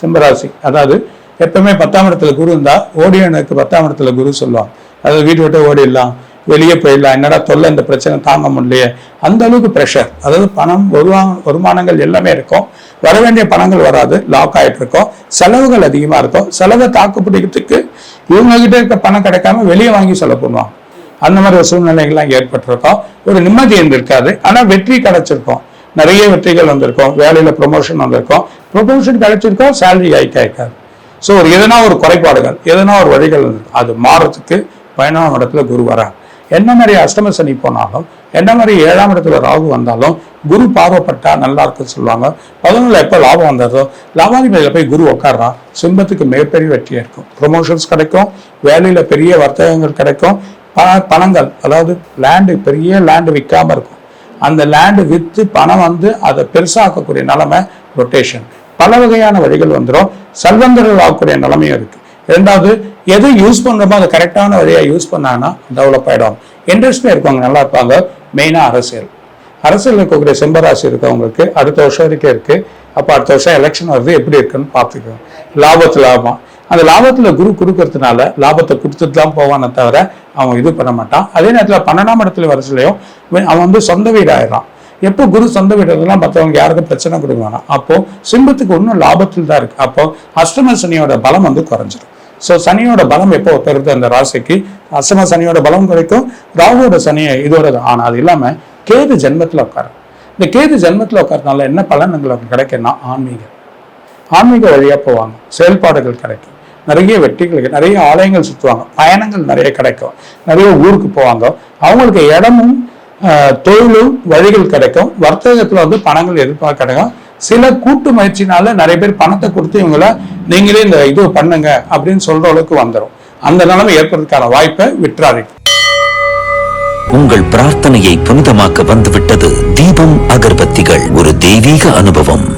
சிம்மராசி. அதாவது எப்பவுமே பத்தாம் இடத்துல குரு இருந்தா ஓடியனுக்கு பத்தாம் இடத்துல குரு சொல்லுவாங்க. அதாவது வீட்டு விட்டு ஓடிடலாம் வெளியே போயிடலாம் என்னடா தொல்லை இந்த பிரச்சனை தாங்க முடியலையே. அந்த அளவுக்கு ப்ரெஷர் அதாவது பணம் வருவா வருமானங்கள் எல்லாமே இருக்கும். வர வேண்டிய பணங்கள் வராது லாக் ஆகிட்டு இருக்கும். செலவுகள் அதிகமாக இருக்கும். செலவை தாக்கு பிடிக்கிறதுக்கு இவங்க இருக்க பணம் கிடைக்காம வெளியே வாங்கி செலவு பண்ணுவாங்க. அந்த மாதிரி ஒரு சூழ்நிலைகள்லாம் ஏற்பட்டிருக்கும். ஒரு நிம்மதி இருந்திருக்காது. ஆனால் வெற்றி கிடைச்சிருக்கும். நிறைய வெற்றிகள் வந்திருக்கும். வேலையில் ப்ரொமோஷன் வந்திருக்கும். ப்ரொமோஷன் கிடைச்சிருக்கும் சேலரி ஹைக் ஆயிக்காது ஸோ ஒரு எதனா ஒரு குறைபாடுகள் எதனா ஒரு வழிகள் வந்திருக்கும் அது மாறத்துக்கு பதினொன்றாம் இடத்துல குரு வரார். என்ன மாதிரி அஷ்டம சனி போனாலும் என்ன மாதிரி ஏழாம் இடத்துல ராகு வந்தாலும் குரு பார்வைப்பட்டா நல்லா இருக்குன்னு சொல்லுவாங்க. பதினொன்றில் எப்போ லாபம் வந்ததோ லாபாதிபதியில் போய் குரு உட்கார்றா சிம்பத்துக்கு மிகப்பெரிய வெற்றியாக இருக்கும் ப்ரொமோஷன்ஸ் கிடைக்கும். வேலையில் பெரிய வர்த்தகங்கள் கிடைக்கும். பணங்கள் அதாவது லேண்டு பெரிய லேண்டு விற்காமல் இருக்கும். அந்த லேண்டு விற்று பணம் வந்து அதை பெருசாக்கக்கூடிய நிலைமை ரொட்டேஷன் பல வகையான வழிகள் வந்துடும் செல்வந்தர்கள் ஆகக்கூடிய நிலைமையும் இருக்கு. ரெண்டாவது எது யூஸ் பண்ணுறோமோ அதை கரெக்டான வழியை யூஸ் பண்ணாங்கன்னா டெவலப் ஆகிடும் இன்ட்ரெஸ்ட்லேயே இருக்கவங்க நல்லா இருப்பாங்க. மெயினாக அரசியல். அரசியல் இருக்கக்கூடிய செம்பராசி இருக்கவங்களுக்கு அடுத்த வருஷம் வரைக்கும் இருக்குது அப்போ அடுத்த வருஷம் எலெக்ஷன் வருது. எப்படி இருக்குன்னு பார்த்துக்கோங்க. லாபத்து லாபம். அந்த லாபத்தில் குரு கொடுக்கறதுனால லாபத்தை கொடுத்துட்டு தான் போவானே தவிர அவன் இது பண்ண மாட்டான். அதே நேரத்தில் பன்னெண்டாம் இடத்துல வரச்சுலையும் அவன் வந்து சொந்த வீடு எப்போ குரு சொந்த வீடுலாம் மற்றவங்க யாருக்கும் பிரச்சனை கொடுக்க வேணாம். அப்போ சிம்பத்துக்கு இன்னும் லாபத்தில் தான் இருக்கு. அப்போ அஷ்டம சனியோட பலம் வந்து குறைஞ்சிரும். ஸோ சனியோட பலம் எப்போ பெறுது? அந்த ராசிக்கு அஷ்டம சனியோட பலம் குறைக்கும். ராகுவோட சனியை இதோட ஆனால் அது இல்லாமல் கேது ஜென்மத்தில் உட்காரும். இந்த கேது ஜென்மத்தில் உட்காரனால என்ன பலன் எங்களுக்கு கிடைக்கும்னா ஆன்மீகம். ஆன்மீக வழியாக போவாங்க. செயல்பாடுகள் கிடைக்கும். நிறைய வெற்றிகள் நிறைய ஆலயங்கள் சுற்றுவாங்க பயணங்கள் நிறைய கிடைக்கும். நிறைய ஊருக்கு போவாங்க. அவங்களுக்கு இடமும் ஆஹ், தொழிலும் வழிகள் கிடைக்கும். வர்த்தகத்துல வந்து பணங்கள் எதிர்பார்க்க கிடைக்கும் சில கூட்டு முயற்சினால நிறைய பேர் பணத்தை கொடுத்து இவங்கள நீங்களே இந்த இது பண்ணுங்க அப்படின்னு சொல்ற அளவுக்கு வந்துடும் அந்த நிலைமை ஏற்படுறதுக்கான வாய்ப்பை விட்டுறாரு உங்கள் பிரார்த்தனையை புனிதமாக்க வந்துவிட்டது தீபம் அகர்பத்திகள். ஒரு தெய்வீக அனுபவம்.